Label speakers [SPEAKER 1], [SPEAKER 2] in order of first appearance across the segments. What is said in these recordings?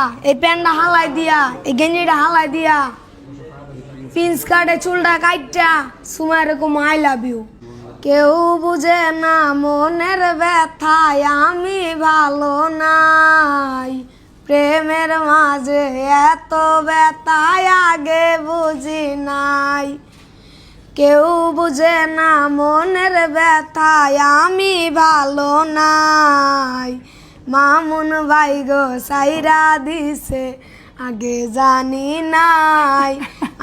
[SPEAKER 1] এই প্যান্টটা হালাই দিয়া, এই গেঞ্জিটা হালাই দিয়া। পিন্স কাটে চুলটা কাইটা সুমা এরকম আই লাভ ইউ কেউ বুঝে না মনের ব্যথায় আমি ভালো নাই। প্রেমের মাঝে এত ব্যথায় আগে বুঝি নাই। কেউ বুঝে না মনের ব্যথায় আমি ভালো নাই। মামুন ভাই গো, সাইরা দিছে, আগে জানি নাই।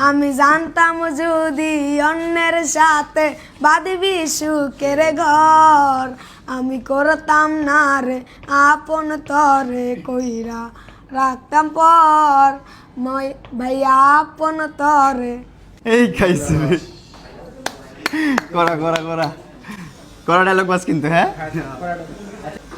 [SPEAKER 1] আমি জানতাম যদি অন্যের সাথে বাঁধবি সুখের ঘর। আমি করতাম না রে, আপন তরে কইরা রাখতাম পর। মই ভাইয়া আপন তরে।
[SPEAKER 2] এই খাইছে। করা করা করা। করা ডায়লগ বাস কিন্তু হ্যাঁ?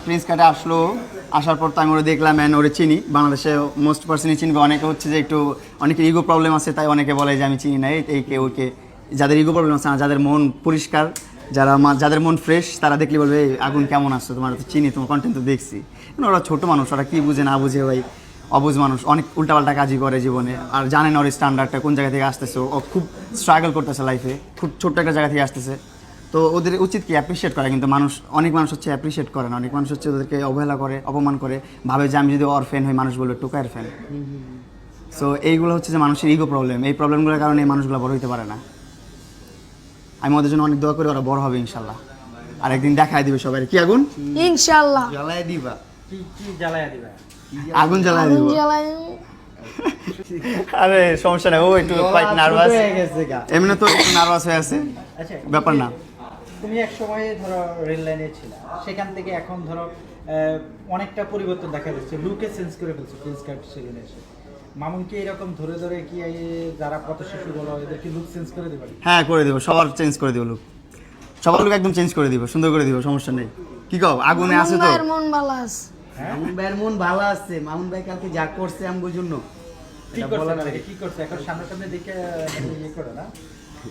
[SPEAKER 2] প্রিন্স কাটে আসলো, আসার পর তো আমি ওরা দেখলাম অ্যান্ড ওরে চিনি। বাংলাদেশে মোস্ট পার্সনই চিনবে। অনেকে হচ্ছে যে একটু, অনেকের ইগো প্রবলেম আছে, তাই অনেকে বলে যে আমি চিনি না, এই কে ওকে যাদের ইগো প্রবলেম আছে না, যাদের মন পরিষ্কার, যারা যাদের মন ফ্রেশ তারা দেখলে বলবে, "এই, আগুন কেমন আসছো? তোমার তো চিনি, তোমার কন্টেন্ট তো দেখছি। কিন্তু ওরা ছোট মানুষ, ওরা কী বুঝে না বুঝে ভাই? অবুজ মানুষ, অনেক উল্টাপাল্টা কাজই করে জীবনে। আর জানেন ওর স্ট্যান্ডার্ডটা কোন জায়গা থেকে আসতেছে। ও খুব স্ট্রাগল করতেছে লাইফে খুব ছোট্ট একটা জায়গা থেকে আসতেছে। তো ওদের উচিত কি অ্যাপ্রিসিয়েট করা? কিন্তু মানুষ অনেক মানুষ হচ্ছে অ্যাপ্রিসিয়েট করে না। অনেক মানুষ হচ্ছে ওদেরকে অবহেলা করে অপমান করে। ভাবে যে আমি যদি ওর ফ্যান হই মানুষ বলবে টুকায়ের ফ্যান সো এইগুলো হচ্ছে যে মানুষের ইগো প্রবলেম এই প্রবলেমগুলোর কারণে এই মানুষগুলো বড় হইতে পারে না। আমি ওদের জন্য অনেক দোয়া করি ওরা বড় হবে ইনশাল্লাহ। আর একদিন দেখায় দিবে সবাই কি আগুন?
[SPEAKER 1] ইনশাল্লাহ।
[SPEAKER 2] জ্বালায় দিবা।
[SPEAKER 3] কি কি জ্বালায়া দিবা?
[SPEAKER 2] আগুন জ্বালায়
[SPEAKER 1] আগুন
[SPEAKER 2] দিব।
[SPEAKER 1] জ্বালায়
[SPEAKER 2] আরে সমস্যা নেই। ও একটু কোয়াইট নার্ভাস
[SPEAKER 3] হয়ে গেছে গা।
[SPEAKER 2] এমনি তো একটু নার্ভাস হয়ে আছে।
[SPEAKER 3] আচ্ছা।
[SPEAKER 2] ব্যাপার না।
[SPEAKER 3] তুমি এক সময় ধরো রেল লাইনে ছিল সেখান থেকে এখন ধরো অনেকটা পরিবর্তন দেখা যাচ্ছে। লুকে চেঞ্জ করে ফেলছে কাট সেখানে এসে। মামুনকে এরকম ধরে ধরে কি যারা পথ শিশু বলো এদেরকে লুক চেঞ্জ করে দেবে?
[SPEAKER 2] হ্যাঁ করে দেবো সবার চেঞ্জ করে দেবো লুক সবার লুক একদম চেঞ্জ করে দিব সুন্দর করে দিব সমস্যা নেই। কি কও আগুনে আছে তো?
[SPEAKER 1] মন ভালো আছে।
[SPEAKER 4] মামুন ভাইয়ের মন ভালো আছে মামুন ভাই কালকে যা করছে আমগো জন্য।
[SPEAKER 3] কি করছে
[SPEAKER 4] আগে।
[SPEAKER 3] কি করছে এখন সামনে সামনে দেখে ইয়ে করে না।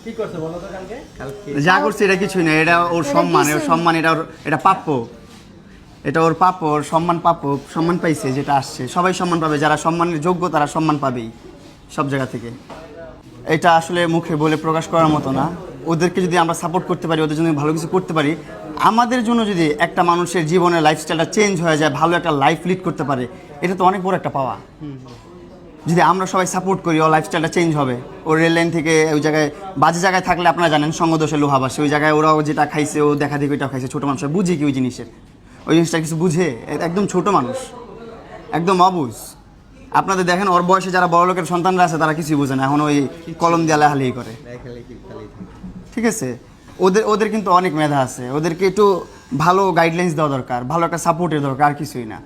[SPEAKER 3] কি করছে বলো তো কালকে?
[SPEAKER 4] কালকে
[SPEAKER 2] যা করছে এটা কিছুই না এটা ওর সম্মান ওর সম্মান এটা ওর এটা প্রাপ্য এটা ওর প্রাপ্য ওর সম্মান প্রাপ্য সম্মান পাইছে যেটা আসছে। সবাই সম্মান পাবে যারা সম্মানের যোগ্য তারা সম্মান পাবেই সব জায়গা থেকে। এটা আসলে মুখে বলে প্রকাশ করার মতো না। ওদেরকে যদি আমরা সাপোর্ট করতে পারি ওদের জন্য ভালো কিছু করতে পারি আমাদের জন্য যদি একটা মানুষের জীবনের লাইফস্টাইলটা চেঞ্জ হয়ে যায় ভালো একটা লাইফ লিড করতে পারে এটা তো অনেক বড় একটা পাওয়া যদি আমরা সবাই সাপোর্ট করি ও লাইফস্টাইলটা চেঞ্জ হবে। ও রেল লাইন থেকে ওই জায়গায়, বাজে জায়গায় থাকলে আপনারা জানেন সঙ্গদোষে লোহাবাসে ওই জায়গায় ওরাও যেটা খাইছে, ও দেখা দেখি ওইটা খাইছে। ছোটো মানুষ বুঝে কি ওই জিনিসের। ওই জিনিসটা কিছু বুঝে? একদম ছোট মানুষ। একদম অবুঝ আপনাদের দেখেন, ওর বয়সে যারা বড় লোকের সন্তানরা আছে, তারা কিছুই বোঝে না। এখন ওই কলম দিয়ে লেহালেহি করে। ঠিক আছে? ওদের ওদের কিন্তু অনেক মেধা আছে। ওদেরকে একটু ভালো গাইডলাইন্স দেওয়া দরকার, ভালো একটা সাপোর্টের দরকার, আর কিছুই না।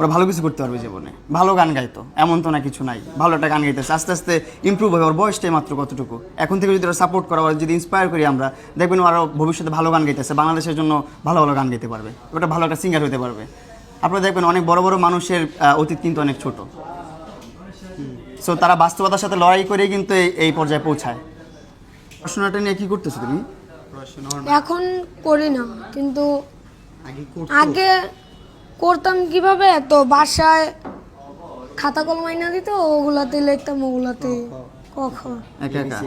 [SPEAKER 2] ওরা ভালো কিছু করতে পারবে জীবনে। ভালো গান গাইতো এমন তো না কিছু নাই। ভালো একটা গান গাইতেছে আস্তে আস্তে ইমপ্রুভ হবে। ওর বয়সটাই মাত্র কতটুকু? এখন থেকে যদি ওরা সাপোর্ট করা ওরা যদি ইন্সপায়ার করি আমরা দেখবেন ও আরও ভবিষ্যতে ভালো গান গাইতেছে বাংলাদেশের জন্য ভালো ভালো গান গাইতে পারবে। ওটা ভালো একটা সিঙ্গার হতে পারবে। আপনারা দেখবেন অনেক বড় বড় মানুষের অতীত কিন্তু অনেক ছোট। সো তারা বাস্তবতার সাথে লড়াই করেই কিন্তু এই- এই পর্যায়ে পৌঁছায়। পড়াশোনাটা নিয়ে কি করতেছো তুমি?
[SPEAKER 1] এখন করি না কিন্তু
[SPEAKER 4] আগে
[SPEAKER 1] করতাম কীভাবে? তো বাসায় খাতা কলম আইনা দিত ওগুলাতে লিখতাম ওগুলাতে কখন?
[SPEAKER 2] একা একা?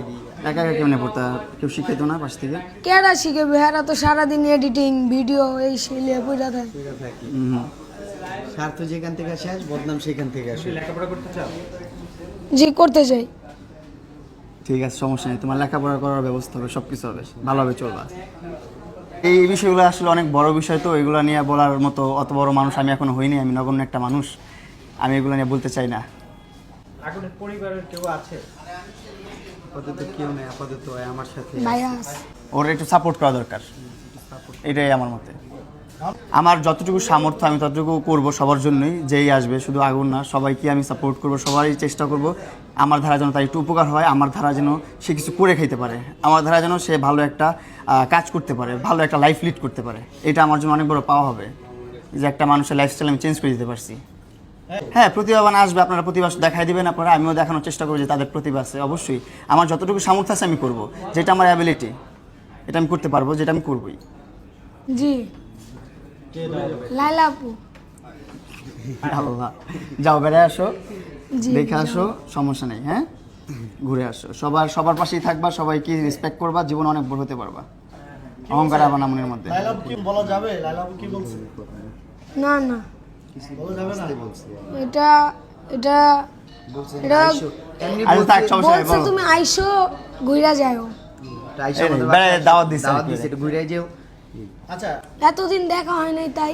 [SPEAKER 2] একা একা কেমনে পড়তা? কেউ শিখাইতো না পাশ থেকে?
[SPEAKER 1] কেডা শিখে বেহারা তো সারাদিন এডিটিং ভিডিও এই শিলিয়ে পড়া দেয়।
[SPEAKER 4] কইরা স্বার্থ যেখান থেকে আসে আস বদনাম সেখান থেকে আসে।
[SPEAKER 3] লেখাপড়া করতে চাও?
[SPEAKER 1] যে করতে চাই।
[SPEAKER 2] ঠিক আছে সমস্যা নেই। তোমার লেখাপড়া করার ব্যবস্থা হবে সব কিছু হবে ভালোভাবে চলবা। এই বিষয়গুলো আসলে অনেক বড় বিষয় তো এগুলো নিয়ে বলার মতো অত বড় মানুষ আমি এখনও হইনি আমি নগণ্য একটা মানুষ আমি এগুলো নিয়ে বলতে চাই না।
[SPEAKER 3] আগুনের পরিবারের কেউ আছে?
[SPEAKER 4] আপাতত কেউ নেই আপাতত আমার সাথে
[SPEAKER 2] ওর একটু সাপোর্ট করা দরকার। এটাই আমার মতে। আমার যতটুকু সামর্থ্য আমি ততটুকু করব সবার জন্যই, যেই আসবে শুধু আগুন না, সবাইকে আমি সাপোর্ট করব সবাই চেষ্টা করব। আমার ধারা যেন তার একটু উপকার হয়, আমার ধারা যেন সে কিছু করে খাইতে পারে। আমার ধারা যেন সে ভালো একটা কাজ করতে পারে, ভালো একটা লাইফ লিড করতে পারে। এটা আমার জন্য অনেক বড় পাওয়া হবে। যে একটা মানুষের লাইফস্টাইল আমি চেঞ্জ করে দিতে পারছি। হ্যাঁ প্রতিভাবান আসবে, আপনারা প্রতিভা দেখাই দিবেন আপনারা, আমিও দেখানোর চেষ্টা করব যে তাদের প্রতিভা আছে, অবশ্যই। আমার যতটুকু সামর্থ্য আছে আমি করব। যেটা আমার অ্যাবিলিটি এটা আমি করতে পারব, যেটা আমি করবই।
[SPEAKER 1] জি। লাইলা আপু।
[SPEAKER 2] আল্লাহ। যাও বেড়ে আসো দেখে আসো সমস্যা নেই হ্যাঁ? ঘুরে আসো। সবার সবার পাশেই থাকবা সবাইকে রেসপেক্ট করবা জীবন অনেক বড় হতে পারবা। অহংকার আবার না মনের মধ্যে
[SPEAKER 5] লাইলা কি বলা যাবে? লাইলা কি বলছে?
[SPEAKER 1] না না।
[SPEAKER 5] বলা যাবে না?
[SPEAKER 1] এটা এটা এটা
[SPEAKER 4] এমনি
[SPEAKER 2] থাক সমস্যা নেই
[SPEAKER 1] তুমি আইসো ঘুরা যাও
[SPEAKER 4] আইসা আমাদের
[SPEAKER 2] দাওয়াত দিছে
[SPEAKER 4] দাওয়াত দিছে ঘুরে যেও
[SPEAKER 5] আচ্ছা।
[SPEAKER 1] এতদিন দেখা হয় নাই তাই।